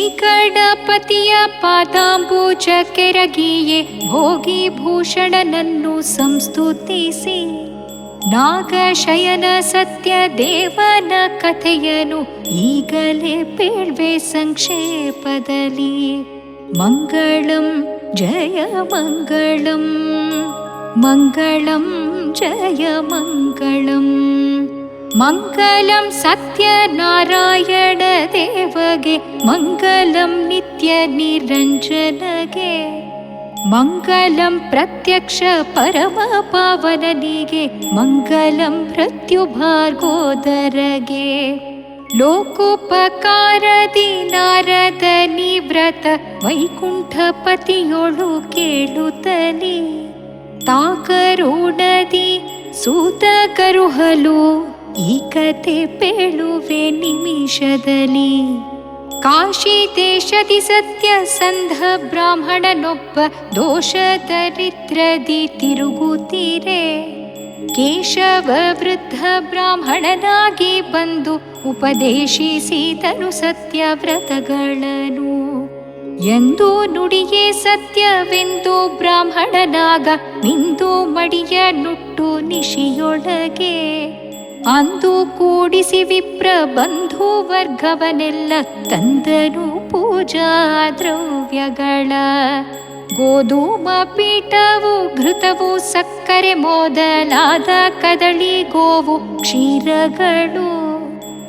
ಶ್ರೀಗಣಪತಿಯ ಪಾದಾಂಬೂಜ ಕೆರಗಿಯೇ ಭೋಗಿ ಭೂಷಣನನ್ನು ಸಂಸ್ತುತಿಸಿ ನಾಗಶಯನ ಸತ್ಯ ದೇವನ ಕಥೆಯನು ಈಗಲೇ ಬೇಳ್ವೆ ಸಂಕ್ಷೇಪದಲ್ಲಿ ಮಂಗಳಂ ಜಯ ಮಂಗಳಂ ಮಂಗಳಂ ಜಯ ಮಂಗಳಂ ಮಂಗಲಂ ಸತ್ಯನಾರಾಯಣ ದೇವಗೆ ಮಂಗಲಂ ನಿತ್ಯ ನಿರಂಜನಗೆ ಮಂಗಲಂ ಪ್ರತ್ಯಕ್ಷ ಪರಮ ಪಾವನನಿಗೆ ಮಂಗಲಂ ಮೃತ್ಯುಭಾರ್ಗೋದರಗೆ ಲೋಕೋಪಕಾರದಿ ನಾರದ ನಿವ್ರತ ವೈಕುಂಠಪತಿಯೊಳು ಕೇಳುತ್ತಲಿ ತಾಕರುಣದಿ ಸೂತ ಕರುಹಲು ಈ ಕತೆ ಪೇಳುವೆ ನಿಮಿಷದಲ್ಲಿ. ಕಾಶಿ ದೇಶದಿ ಸತ್ಯ ಸಂಧ ಬ್ರಾಹ್ಮಣನೊಬ್ಬ ದೋಷ ದರಿದ್ರದಿ ತಿರುಗುತ್ತೀರೆ. ಕೇಶವ ವೃದ್ಧ ಬ್ರಾಹ್ಮಣನಾಗಿ ಬಂದು ಉಪದೇಶಿಸಿದನು ಸತ್ಯವ್ರತಗಳನ್ನು ಎಂದು ನುಡಿಯೇ ಸತ್ಯವೆಂದು ಬ್ರಾಹ್ಮಣನಾಗ ನಿಂದು ಮಡಿಯ ನುಟ್ಟು ನಿಶಿಯೊಳಗೆ. ಅಂದು ಕೂಡಿಸಿ ವಿಪ್ರ ಬಂಧು ವರ್ಗವನೆಲ್ಲ ತಂದನು ಪೂಜಾ ದ್ರವ್ಯಗಳ. ಗೋಧೂಮ ಪೀಠವು ಘೃತವು ಸಕ್ಕರೆ ಮೊದಲಾದ ಕದಳಿ ಗೋವು ಕ್ಷೀರಗಳು.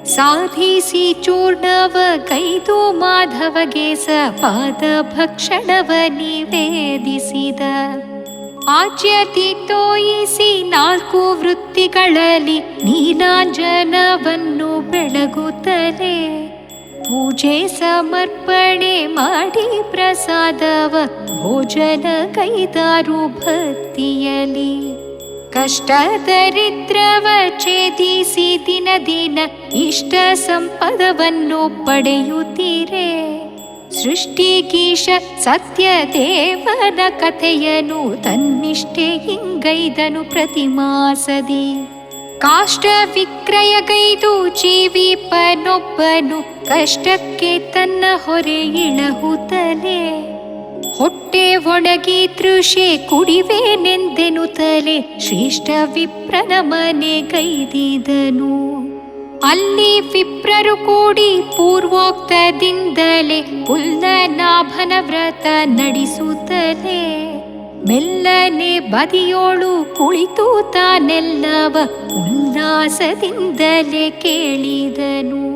ಸಾಧಿಸಿ ಚೂರ್ಣವ ಕೈದು ಮಾಧವಗೆ ಪಾದ ಭಕ್ಷಣವ ನಿವೇದಿಸಿದ. ಆಜ್ಯತಿ ತೋಯಿಸಿ ನಾಲ್ಕು ವೃತ್ತಿಗಳಲ್ಲಿ ನೀಲಾಂಜನವನ್ನು ಬೆಳಗುತ್ತಲೇ. ಪೂಜೆ ಸಮರ್ಪಣೆ ಮಾಡಿ ಪ್ರಸಾದವ, ಭೋಜನ ಕೈದಾರು ಭಕ್ತಿಯಲಿ ಕಷ್ಟ ದರಿದ್ರವ ಛೇದಿಸಿ ದಿನ ದಿನ ಇಷ್ಟ ಸಂಪದವನ್ನು ಪಡೆಯುತ್ತೀರೆ. ಸೃಷ್ಟಿಗೀಶ ಸತ್ಯ ದೇವನ ಕಥೆಯನು ತನ್ನಿಷ್ಠೆ ಹಿಂಗೈದನು ಪ್ರತಿಮಾಸದಿ ಕಾಷ್ಟ ವಿಕ್ರಯಗೈದು ಜೀವಿಪನೊಬ್ಬನು ಕಷ್ಟಕ್ಕೆ ತನ್ನ ಹೊರೆ ಇಳಹುತ್ತಲೇ. ಹೊಟ್ಟೆ ಒಣಗಿ ತೃಷೆ ಕುಡಿವೇನೆಂದೆನು ತಲೆ ಶ್ರೇಷ್ಠ ವಿಪ್ರನ ಮನೆ ಕೈದಿದನು ಅಲ್ಲಿ ವಿಪ್ರರು ಕೂಡಿ ಪೂರ್ವೋಕ್ತದಿಂದಲೇ ಪುಲ್ಲನಾಭನ ವ್ರತ ನಡೆಸುತ್ತಲೇ. ಮೆಲ್ಲನೆ ಬದಿಯೋಳು ಕುಳಿತು ತಾನೆಲ್ಲವ ಉಲ್ಲಾಸದಿಂದಲೇ ಕೇಳಿದನು.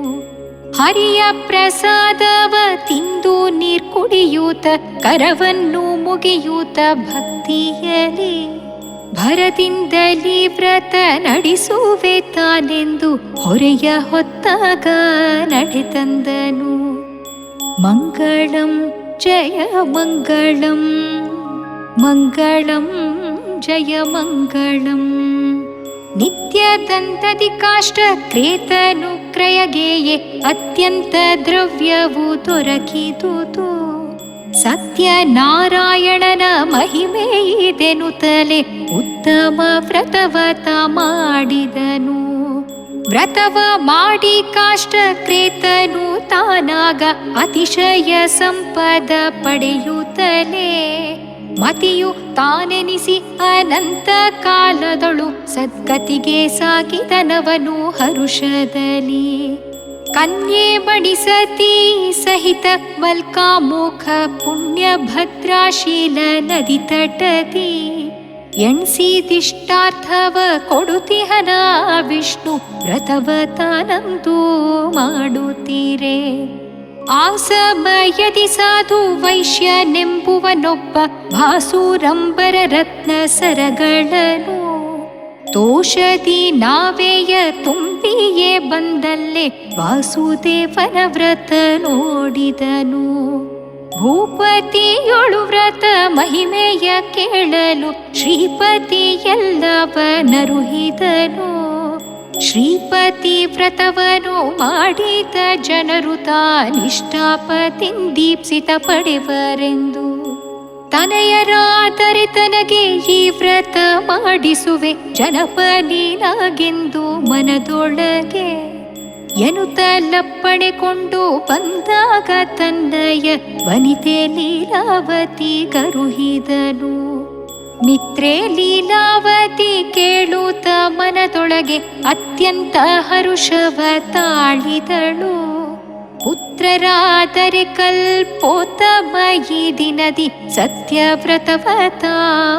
ಹರಿಯ ಪ್ರಸಾದವ ತಿಂದು ನೀರ್ ಕುಡಿಯೂತ, ಕರವನ್ನು ಮುಗಿಯೂತ ಭಕ್ತಿಯಲಿ ಭರದಿಂದಲಿ ವ್ರತ ನಡೆಸುವೆ ತಾನೆಂದು ಹೊರೆಯ ಹೊತ್ತಾಗ ನಡೆತಂದನು. ಮಂಗಳಂ ಜಯ ಮಂಗಳಂ ಮಂಗಳಂ ಜಯ ಮಂಗಳಂ. ನಿತ್ಯದಂತದಿ ಕಾಷ್ಟ ಕ್ರೇತನು ಕ್ರಯಗೇಯೆ ಅತ್ಯಂತ ದ್ರವ್ಯವು ದೊರಕಿದುದು. ಸತ್ಯನಾರಾಯಣನ ಮಹಿಮೆ ಇದೆನು ತಲೆ, ಉತ್ತಮ ವ್ರತವತ ಮಾಡಿದನು. ವ್ರತವ ಮಾಡಿ ಕಾಷ್ಟ ಕ್ರೇತನು ತಾನಾಗ ಅತಿಶಯ ಸಂಪದ ಪಡೆಯುತ್ತಲೇ ಮತಿಯು ತಾನೆನಿಸಿ ಅನಂತ ಕಾಲದಳು ಸದ್ಗತಿಗೆ ಸಾಗಿದನವನು ಹರುಷದಲ್ಲಿ. ಕನ್ಯೆ ಬಡಿಸತಿ ಸಹಿತ ವಲ್ಕಾಮುಖ ಪುಣ್ಯ ಭದ್ರಾಶೀಲ ನದಿ ತಟದಿ ಎಣ್ಸಿದಿಷ್ಟಾರ್ಥವ ಕೊಡುತಿಹನ ವಿಷ್ಣು ವ್ರತವ ತಾನಂದು ಮಾಡುತ್ತೀರೆ. ಆ ಸಮಯದಿ ಸಾಧು ವೈಶ್ಯನೆಂಬುವನೊಬ್ಬ ಭಾಸುರಂಬರ ರತ್ನ ಸರಗಳನು. ತೋಷದಿ ನಾವೆಯ ತುಂಬಿಯೇ ಬಂದಲ್ಲೇ ವಾಸುದೇವನ ವ್ರತ ನೋಡಿದನು. ಭೂಪತಿಯೊಳು ವ್ರತ ಮಹಿಮೆಯ ಕೇಳಲು ಶ್ರೀಪತಿ ಎಲ್ಲವನರುಹಿದನು. ಶ್ರೀಪತಿ ವ್ರತವನು ಮಾಡಿದ ಜನರು ತಾನಿಷ್ಟಾಪತಿಂದೀಪ್ಸಿತ ಪಡೆವರೆಂದು. ತನಯರಾದರೆ ತನಗೆ ಈ ವ್ರತ ಮಾಡಿಸುವೆ ಜನಪಲೀಲಾಗೆಂದು ಮನದೊಳಗೆ. ಎನುತ ಲಪ್ಪಣೆ ಕೊಂಡು ಬಂದಾಗ ತನ್ನಯ ವನಿತೆ ಲೀಲಾವತಿ ಕರುಹಿದನು ಮಿತ್ರೆ ಲೀಲಾವತಿ ಕೇಳುತ್ತ ಮನದೊಳಗೆ ಅತ್ಯಂತ ಹರುಷವ ತಾಳಿದಳು. ಪುತ್ರರಾದರೆ ಕಲ್ಪೋತಮಯಿ ದಿನದಿ ಸತ್ಯವ್ರತವತ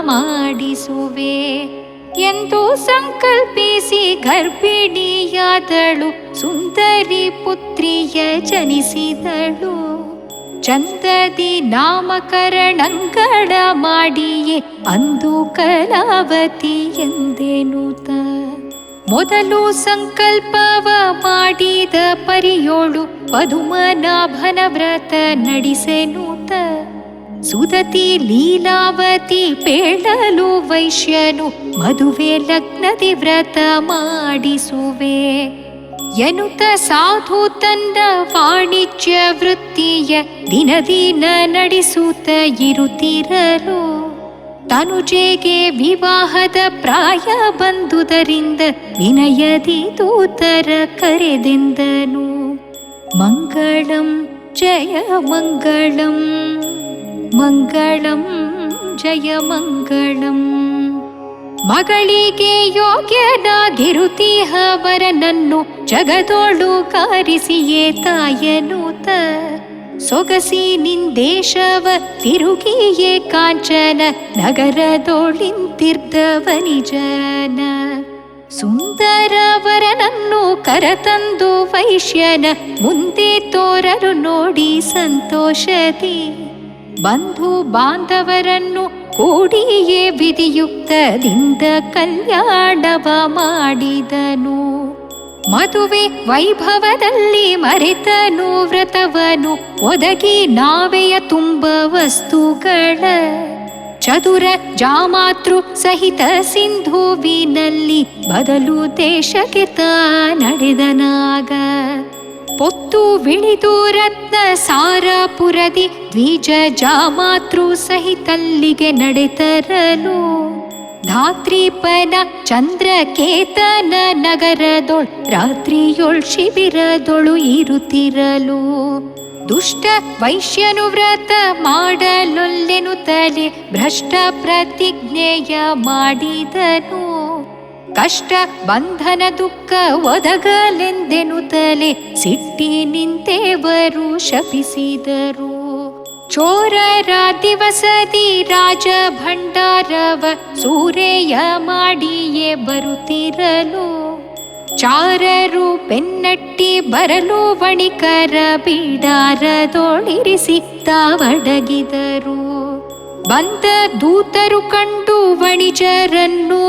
ಮಾಡಿಸುವೆ. ಎಂದು ಸಂಕಲ್ಪಿಸಿ ಗರ್ಭಿಣಿಯಾದಳು, ಸುಂದರಿ ಪುತ್ರಿಯ ಜನಿಸಿದಳು. ಚಂದದಿ ನಾಮಕರಣಂಗಳ ಮಾಡಿಯೇ ಅಂದು ಕಲಾವತಿ ನೂತ ಮೊದಲು ಸಂಕಲ್ಪವ ಮಾಡಿದ ಪರಿಯೋಳು ಪದುಮನಾಭನ ವ್ರತ ನಡೆಸೆನುತ ಸುದತಿ ಲೀಲಾವತಿ ಪೇಳಲು ವೈಶ್ಯನು ಮದುವೆ ಲಗ್ನದಿ ವ್ರತ ಮಾಡಿಸುವೆ. ಎನ್ನುತ್ತ ಸಾಧು ವಾಣಿಜ್ಯ ವೃತ್ತಿಯ ದಿನದಿನ ದಿನ ನಡೆಸುತ್ತ ಇರುತ್ತಿರಲು. ತನುಜೆಗೆ ವಿವಾಹದ ಪ್ರಾಯ ಬಂದುದರಿಂದ ವಿನಯದಿ ದೂತರ ಕರೆದೆಂದನು. ಮಂಗಳಂ ಜಯ ಮಂಗಳಂ ಮಂಗಳಂ ಜಯ ಮಂಗಳಂ. ಮಗಳಿಗೆ ಯೋಗ್ಯನಾಗಿರುತ್ತೀಹವರನನ್ನು ಜಗದೋಳು ಕಾರಿಸಿಯೇ ತಾಯನೂತ ಸೊಗಸಿ ನಿಂದೇಶವ, ತಿರುಗಿಯೇ ಕಾಂಚನ ನಗರದೋಳಿಂತಿರ್ದವನಿಜನ ಸುಂದರವರನನ್ನು ಕರತಂದು ವೈಶ್ಯನ, ಮುಂದೆ ತೋರಲು ನೋಡಿ ಸಂತೋಷತಿ ಬಂಧು ಬಾಂಧವರನ್ನು ಕೂಡಿಯೇ ವಿಧಿಯುಕ್ತದಿಂದ ಕಲ್ಯಾಣವ ಮಾಡಿದನು. ಮದುವೆ ವೈಭವದಲ್ಲಿ ಮರೆತನು ವ್ರತವನು ಒದಗಿ ನಾವೆಯ ತುಂಬ ವಸ್ತುಗಳ. ಚದುರ ಜಾಮಾತೃ ಸಹಿತ ಸಿಂಧುವಿನಲ್ಲಿ ಬದಲು ದೇಶಕ್ಕೆ ತಾ ನಡೆದನಾಗ. ಪೊತ್ತು ವಿಳಿದು ರತ್ನ ಸಾರಪುರದಿ ದ್ವಿಜ ಜಾಮಾತೃ ಸಹಿತಲ್ಲಿಗೆ ನಡೆತರಲು. ಧಾತ್ರಿಪನ ಚಂದ್ರಕೇತನ ನಗರದೊಳ್ ರಾತ್ರಿಯೊಳ್ ಶಿಬಿರದೊಳು ಇರುತ್ತಿರಲು. ದುಷ್ಟ ವೈಶ್ಯನು ವ್ರತ ಮಾಡಲೊಲ್ಲೆನು ತಲೆ ಭ್ರಷ್ಟ ಪ್ರತಿಜ್ಞೆಯ ಮಾಡಿದನು. ಕಷ್ಟ ಬಂಧನ ದುಃಖ ಒದಗಲೆಂದೆನು ತಲೆ ಸಿಟ್ಟಿ ನಿಂತೆವರು ಶಪಿಸಿದರು. ಚೋರರ ದಿವಸದಿ ರಾಜ ಭಂಡಾರವ ಸೂರೆಯ ಮಾಡಿಯೇ ಬರುತ್ತಿರಲು. ಚಾರರು ಬೆನ್ನಟ್ಟಿ ಬರಲು ವಣಿಕರ ಬೀಡಾರದೊಳಿರಿಸಿ ತಾವಡಗಿದರು. ಬಂದ ದೂತರು ಕಂಡು ವಣಿಜರನ್ನು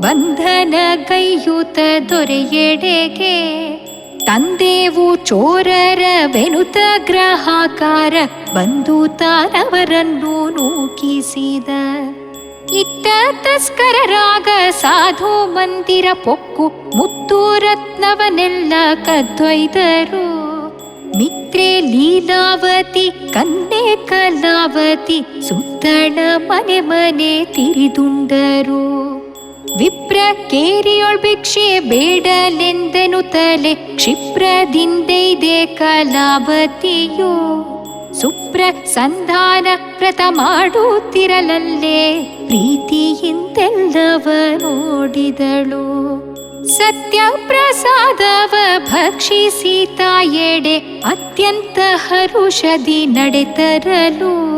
ಬಂಧನ ಕೈಯುತ ದೊರೆಯೆಡೆಗೆ. ತಂದೆವು ಚೋರರ ವೆನುತ ಗ್ರಹಾಕಾರ ಬಂದು ತಾನವರನ್ನು ನೂಕಿಸಿದ. ಇತ್ತ ತಸ್ಕರರಾಗ ಸಾಧು ಮಂದಿರ ಪೊಕ್ಕು ಮುತ್ತು ರತ್ನವನೆಲ್ಲ ಕದ್ದೊಯ್ದರು ಮಿತ್ರೆ ಲೀಲಾವತಿ ಕನ್ನೆ ಕಲಾವತಿ, ಸುತ್ತಣ ಮನೆ ಮನೆ ತಿರಿದುಂಡರು. ವಿಪ್ರ ಕೇರಿಯೊಳ್ ಭಿಕ್ಷೆ ಬೇಡಲೆಂದೆನು ತಲೆ ಕ್ಷಿಪ್ರದಿಂದೈದೆ ಕಲಾವತಿಯೋ. ಸುಪ್ರ ಸಂಧಾನ ವ್ರತ ಮಾಡುತ್ತಿರಲಲ್ಲೇ, ಪ್ರೀತಿಯಿಂದೆಲ್ಲವ ನೋಡಿದಳು. ಸತ್ಯ ಪ್ರಸಾದವ ಭಕ್ಷಿಸಿ ತಾಯೆಡೆ, ಅತ್ಯಂತ ಹರುಷದಿ ನಡೆತರಲು.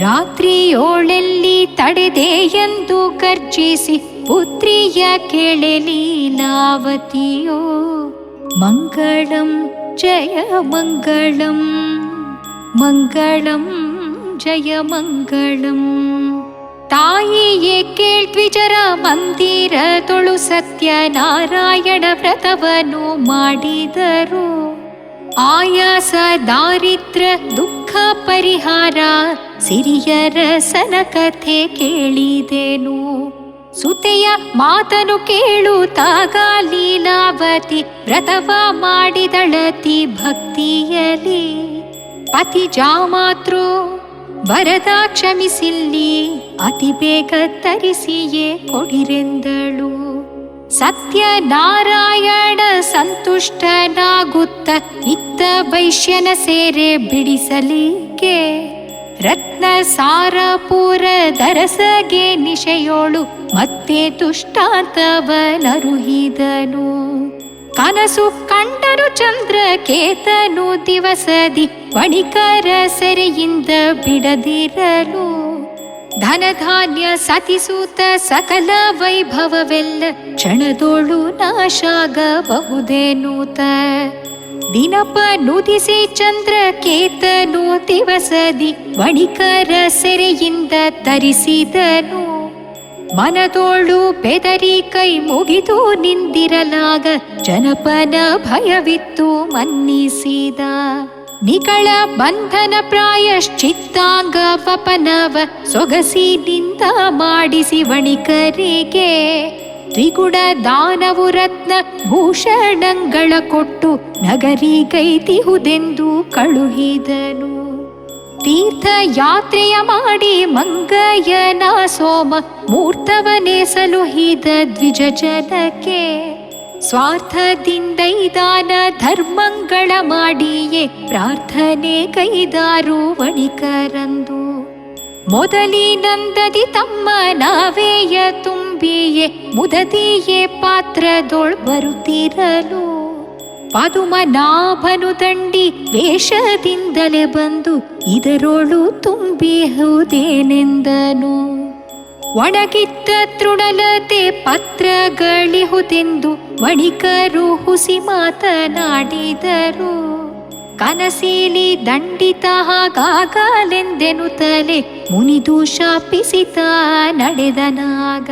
ರಾತ್ರಿಯೋಳೆಲ್ಲಿ ತಡೆದೆ ಎಂದು ಗರ್ಜಿಸಿ ಪುತ್ರಿಯ ಕೆಳೆ ಲೀಲಾವತಿಯೋ, ಮಂಗಳಂ ಜಯ ಮಂಗಳಂ ಮಂಗಳಂ ಜಯ ಮಂಗಳಂ. ತಾಯಿಯೇ ಕೇಳ್ದ್ವಿಜರ ಮಂದಿರ ತೊಳು ಸತ್ಯನಾರಾಯಣ ವ್ರತವನ್ನು ಮಾಡಿದರು. ಆಯಾಸ, ದಾರಿದ್ರ, ದುಃಖ ಪರಿಹಾರ, ಸಿರಿಯರ ಸನ ಕಥೆ ಕೇಳಿದೆನು. ಸುತೆಯ ಮಾತನು ಕೇಳುತ್ತಾಗ ಲೀಲಾವತಿ ವ್ರತವ ಮಾಡಿದಳತಿ ಭಕ್ತಿಯಲಿ. ಪತಿ ಜಾಮಾತೃ ವರದ ಕ್ಷಮಿಸಿಲ್ಲಿ, ಅತಿ ಬೇಗ ತರಿಸಿಯೇ ಕೊಡಿರೆಂದಳು. ಸತ್ಯನಾರಾಯಣ ಸಂತುಷ್ಟನಾಗುತ್ತ ಇತ್ತ ವೈಶ್ಯನ ಸೇರೆ ಬಿಡಿಸಲಿಕ್ಕೆ ರತ್ನ ಸಾರಪೂರ ದರಸಗೆ ನಿಶೆಯೋಳು ಮತ್ತೆ ದುಷ್ಟಾಂತವನರುಹಿದನು. ಕನಸು ಕಂಡನು ಚಂದ್ರ ಕೇತನು ದಿವಸದಿ ವಣಿಕರ ಸೆರೆಯಿಂದ ಬಿಡದಿರಲು. ಧನಧಾನ್ಯ ಸತಿಸೂತ ಸಕಲ ವೈಭವವೆಲ್ಲ ಕ್ಷಣದೋಳು ನಾಶಾಗಬಹುದೇನೂತ ದಿನಪ ನುದಿಸಿ ಚಂದ್ರ ಕೇತನು ದಿವಸದಿ ವಣಿಕರ ಸೆರೆಯಿಂದ ತರಿಸಿದನು. ಮನದೋಳು ಬೆದರಿ ಕೈ ಮುಗಿದು ನಿಂದಿರಲಾಗ ಜನಪನ ಭಯವಿತ್ತು ಮನ್ನಿಸಿದ. ನಿಗಳ ಬಂಧನ ಪ್ರಾಯಶ್ಚಿತ್ತಾಂಗ ವಪನವ ಸೊಗಸಿನಿಂದ ಮಾಡಿಸಿ ವಣಿಕರಿಗೆ. ತ್ರಿಗುಣ ದಾನವು ರತ್ನ ಭೂಷಣಗಳ ಕೊಟ್ಟು ನಗರಿಗೈತಿಹುದೆಂದು ಕಳುಹಿದನು. ತೀರ್ಥ ಯಾತ್ರೆಯ ಮಾಡಿ ಮಂಗಯನ ಸೋಮ ಮೂರ್ತವನೇ ಸಲುಹಿದ ದ್ವಿಜ ಜನಕ್ಕೆ. ಸ್ವಾರ್ಥದಿಂದೈದಾನ ಧರ್ಮಂಗಳ ಧರ್ಮಗಳ ಮಾಡಿಯೇ ಪ್ರಾರ್ಥನೆ ಕೈದಾರು ವಣಿಕರಂದು. ಮೊದಲಿನಂದದಿ ತಮ್ಮ ನಾವೇಯ ತುಂಬಿಯೇ ಮುದದಿಯೇ ಪಾತ್ರದೊಳ್ ಬರುತ್ತಿರಲು. ಪದುಮನಾಭನು ದಂಡಿ ವೇಷದಿಂದಲೇ ಬಂದು ಇದರೋಳು ತುಂಬಿಹುದೇನೆಂದನು ಒಣಗಿತ್ತ ತೃಣಲತೆ ಪತ್ರಗಳಿಹುದೆಂದು ವಣಿಕರು ಹುಸಿ ಮಾತನಾಡಿದರು. ಕನಸೀಲಿ ದಂಡಿತ ಹಾಗಾಗಲೆಂದೆನು ತಲೆ ಮುನಿದು ಶಾಪಿಸಿತ ನಡೆದನಾಗ.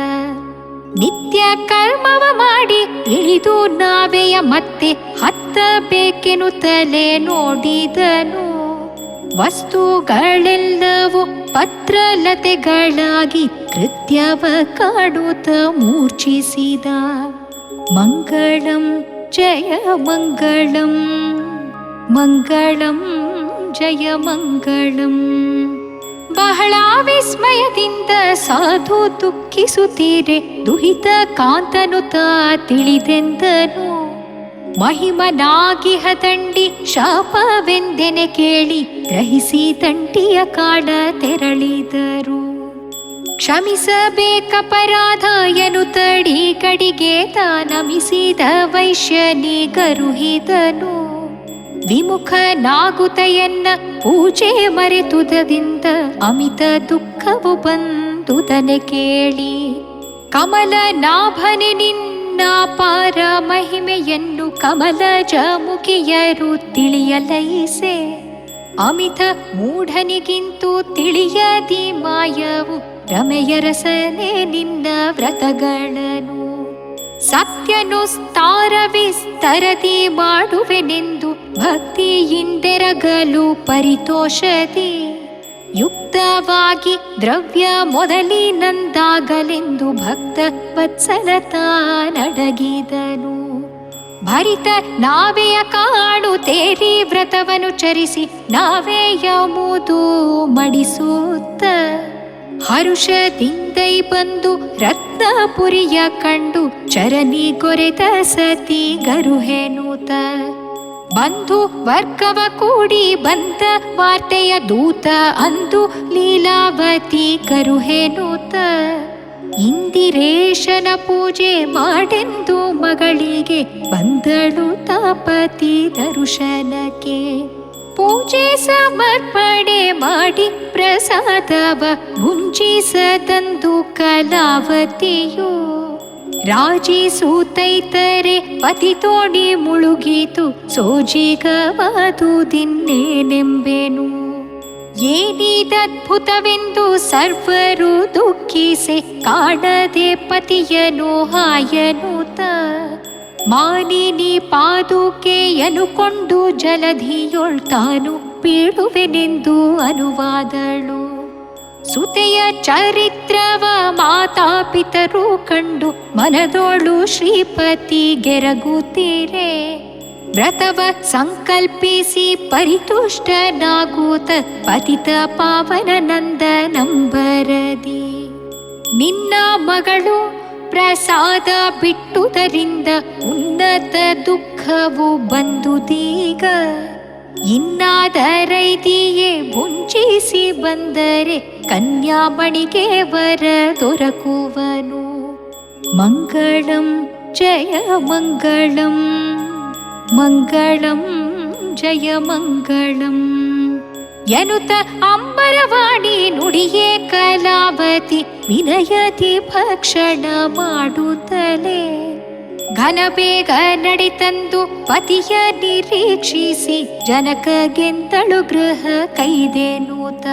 ನಿತ್ಯ ಕರ್ಮವ ಮಾಡಿ ಇಳಿದು ನಾವೆಯ ಮತ್ತೆ ಹತ್ತಬೇಕೆನು ತಲೆ ನೋಡಿದನು. ವಸ್ತುಗಳೆಲ್ಲವೂ ಪತ್ರಲತೆಗಳಾಗಿ ಕೃತ್ಯವ ಕಾಡುತ್ತ ಮೂರ್ಛಿಸಿದ. ಮಂಗಳಂ ಜಯ ಮಂಗಳಂ ಮಂಗಳಂ ಜಯ ಮಂಗಳಂ. ಬಹಳ ವಿಸ್ಮಯದಿಂದ ಸಾಧು ದುಃಖಿಸುತ್ತೀರೆ. ದುಹಿತ ಕಾಂತನು ತಾ ತಿಳಿದೆಂದನು. ಮಹಿಮನಾಗಿ ಹದಂಡಿ ಶಾಪವೆಂದೆನೆ ಕೇಳಿ ಗ್ರಹಿಸಿ ತಂಟಿಯ ಕಾಡ ತೆರಳಿದರು. ಕ್ಷಮಿಸಬೇಕಪರಾಧಾಯನು ತಡಿ ಕಡಿಗೆ ತಾನಮಿಸಿದ ವೈಶ್ಯನಿ ಗರುಹಿದನು ವಿಮುಖನಾಗುತ್ತಯನ್ನ ಪೂಜೆ ಮರೆತುದದಿಂದ ಅಮಿತ ದುಃಖವು ಬಂದುದನೆ ಕೇಳಿ. ಕಮಲ ನಾಭನೆ ನಿನ್ನ ಪಾರ ಮಹಿಮೆಯನ್ನು ಕಮಲಜ ಮುಖಿಯರು ತಿಳಿಯಲೈಸೆ ಅಮಿತ ಮೂಢನಿಗಿಂತು ತಿಳಿಯದಿ ಮಾಯವು ರಮೆಯರಸನೆ ನಿನ್ನ ವ್ರತಗಳನ್ನು ಸತ್ಯನು ಸ್ತಾರ ವಿಸ್ತರದಿ ಮಾಡುವೆನೆಂದು ಭಕ್ತಿಯಿಂದೆರಗಲು ಪರಿತೋಷದಿ ಯುಕ್ತವಾಗಿ ದ್ರವ್ಯ ಮೊದಲಿನಂದಾಗಲೆಂದು ಭಕ್ತ ವತ್ಸಲತ ನಡಗಿದನು ಭರಿತ ನಾವೆಯ ಕಾಣು ತೇರಿ ವ್ರತವನು ಚರಿಸಿ ನಾವೇ ಮುದು ಮಡಿಸುತ್ತ. ಹರುಷದಿಂದೈ ಬಂದು ರತ್ನಪುರಿಯ ಕಂಡು ಚರಣಿ ಕೊರೆತ ಸತಿ ಗರುಹೆನೂತ. ಬಂಧು ವರ್ಗವ ಕೂಡಿ ಬಂದ ವಾರ್ತೆಯ ದೂತ ಅಂದು ಲೀಲಾವತಿ ಕರುಹೆನೂತ ಇಂದಿರೇಶನ ಪೂಜೆ ಮಾಡೆಂದು ಮಗಳಿಗೆ ಬಂದಳು ತಾಪತಿ ದರುಶನಕ್ಕೆ. ಪೂಜೆ ಸಮರ್ಪಣೆ ಮಾಡಿ ಪ್ರಸಾದವ ಮುಂಚಿಸದಂದು ಕಲಾವತಿಯು. ರಾಜಿ ಸೂತೈತರೆ, ಪತಿ ತೋಡಿ ಮುಳುಗೀತು ಸೋಜಿಗವಾದುದಿನ್ನೇನೆಂಬೆನು ಏನಿದದ್ಭುತವೆಂದು ಸರ್ವರು ದುಃಖಿಸೆ, ಕಾಡದೆ ಪತಿಯನು ಹಾಯನುತ ಮಾನಿನಿ ಪಾದುಕೆಯನುಕೊಂಡು ಜಲಧಿಯೊಳ್ತಾನು, ಬೀಳುವೆನೆಂದು ಅನುವಾದಳು. ಸುತೆಯ ಚರಿತ್ರವ ಮಾತಾಪಿತರು ಕಂಡು ಮನದೋಳು ಶ್ರೀಪತಿ ಗೆರಗುತ್ತೀರೆ. ವ್ರತವ ಸಂಕಲ್ಪಿಸಿ ಪರಿತುಷ್ಟನಾಗೂತ ಪತಿತ ಪಾವನ ನಂದ ನಂಬರದಿ ನಿನ್ನ ಮಗಳು ಪ್ರಸಾದ ಬಿಟ್ಟುದರಿಂದ ಉನ್ನತ ದುಃಖವು ಬಂದುದೀಗ. ಇನ್ನಾದರೈದಿಯೇ ಮುಂಚಿಸಿ ಬಂದರೆ ಕನ್ಯಾಮಣಿಗೆ ವರ ದೊರಕುವನು ಮಂಗಳಂ ಜಯ ಮಂಗಳಂ ಮಂಗಳಂ ಜಯ ಮಂಗಳಂ ಎನುತ ಅಂಬರವಾಣಿ ನುಡಿಯೇ ಕಲಾವತಿ ವಿನಯತಿ ಭಕ್ಷಣ ಮಾಡುತ್ತಲೇ ಘನ ಬೇಗ ನಡಿತಂದು ಪತಿಯ ನಿರೀಕ್ಷಿಸಿ ಜನಕಗೆಂದಳು ಗೃಹ ಕೈದೇನೂತ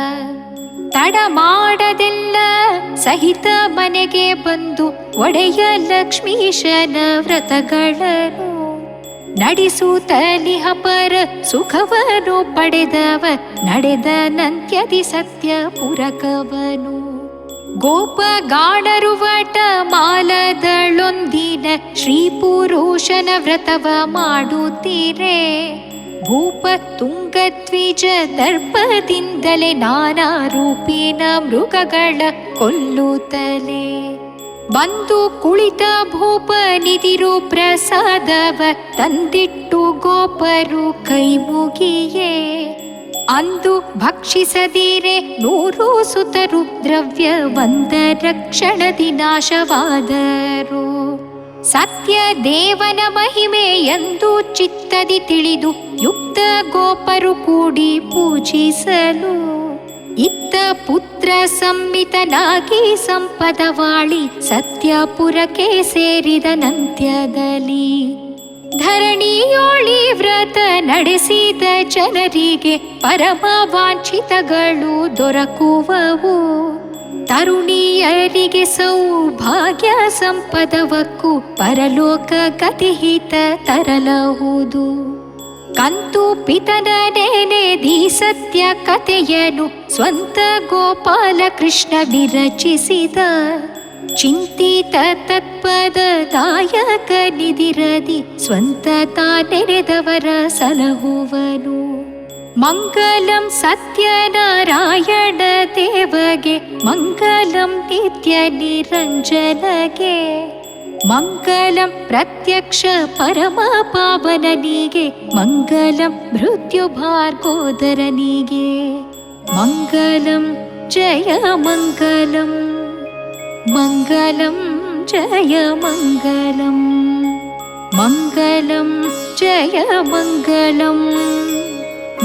ತಡ ಮಾಡದೆಲ್ಲ. ಸಹಿತ ಮನೆಗೆ ಬಂದು ಒಡೆಯ ಲಕ್ಷ್ಮೀಶನ ವ್ರತಗಳನ್ನು ನಡೆಸುತ್ತಲಿ ಅಪರ ಸುಖವನ್ನು ಪಡೆದವ, ನಡೆದ ನಂತ್ಯದಿ ಸತ್ಯ ಪುರಕವನು. ಗೋಪಗಾಣರು ವಟ ಮಾಲದಳೊಂದಿನ ಶ್ರೀ ಪುರುಷನ ವ್ರತವ ಮಾಡುತ್ತೀರೆ. ಭೂಪ ತುಂಗದ್ವಿಜ ದರ್ಪದಿಂದಲೇ ನಾನಾ ರೂಪಿನ ಮೃಗಗಳ ಕೊಲ್ಲುತ್ತಲೇ. ಬಂದು ಕುಳಿತ ಭೂಪ ನಿಧಿರು ಪ್ರಸಾದವ ತಂದಿಟ್ಟು ಗೋಪರು ಕೈ ಮುಗಿಯೇ ಅಂದು ಭಕ್ಷಿಸದಿರೆ ನೂರು ಸುತರು ದ್ರವ್ಯ ಒಂದ ರಕ್ಷಣದಿ ನಾಶವಾದರು. ಸತ್ಯ ದೇವನ ಮಹಿಮೆ ಎಂದು ಚಿತ್ತದಿ ತಿಳಿದು ಯುಕ್ತ ಗೋಪರು ಕೂಡಿ ಪೂಜಿಸಲು. ಇತ್ತ ಪುತ್ರ ಸಂಮಿತನಾಗಿ ಸಂಪದವಾಳಿ ಸತ್ಯಪುರಕ್ಕೆ ಸೇರಿದ ನಂತ್ಯದಲ್ಲಿ. ಧರಣಿಯೋಳಿ ವ್ರತ ನಡೆಸಿದ ಜನರಿಗೆ ಪರಮ ವಾಂಛಿತಗಳು ದೊರಕುವವು. ತರುಣಿಯರಿಗೆ ಸೌಭಾಗ್ಯ ಸಂಪದವಕ್ಕೂ ಪರಲೋಕ ಗತಿಹಿತ ತರಲಹುದು. ಕಂತು ಪಿತನ ನೇನೆದಿ ಸತ್ಯ ಕಥೆಯನ್ನು ಸ್ವಂತ ಗೋಪಾಲ ಕೃಷ್ಣ ವಿರಚಿಸಿದ. ಚಿಂತಿತ ತತ್ಪದ ದಾಯಕ ನಿಧಿರದಿ ಸ್ವಂತ ತಾನೆರೆದವರ ಸಲಹುವನು. मङ्गलं सत्यनारायणदेवगे मङ्गलं नित्यनिरञ्जनगे मङ्गलं प्रत्यक्ष प्रत्यक्षपरमपाननिगे मङ्गलं मृत्युभार्गोदरनिगे मङ्गलं जय मङ्गलम् मङ्गलं जय मङ्गलम् मङ्गलं जय मङ्गलम्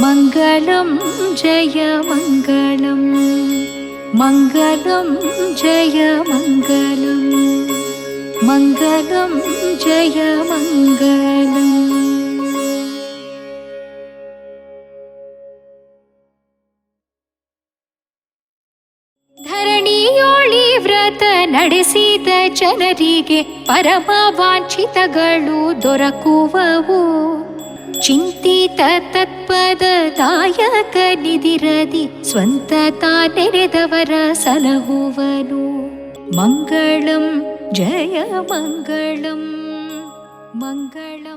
ಮಂಗಲಂ ಮಂಗಲಂ ಜಯ ಮಂಗಲಂ ಮಂಗಲಂ ಜಯ ಮಂಗಲಂ ಮಂಗಲಂ ಜಯ ಮಂಗಲಂ ಮಂಗಲಂ ಜಯ ಮಂಗಲಂ ಧರಣಿಯೋಳಿ ವ್ರತ ನಡೆಸಿದ ಜನರಿಗೆ ಪರಮ ವಾಂಛಿತಗಳು ದೊರಕುವವು ಚಿಂತಿತ ತತ್ಪದ ದಾಯಕ ನಿಧಿರದಿ ಸ್ವಂತ ತಾನೆರೆದವರ ಸಲಹುವನು. ಮಂಗಳಂ ಜಯ ಮಂಗಳಂ ಮಂಗಳಂ.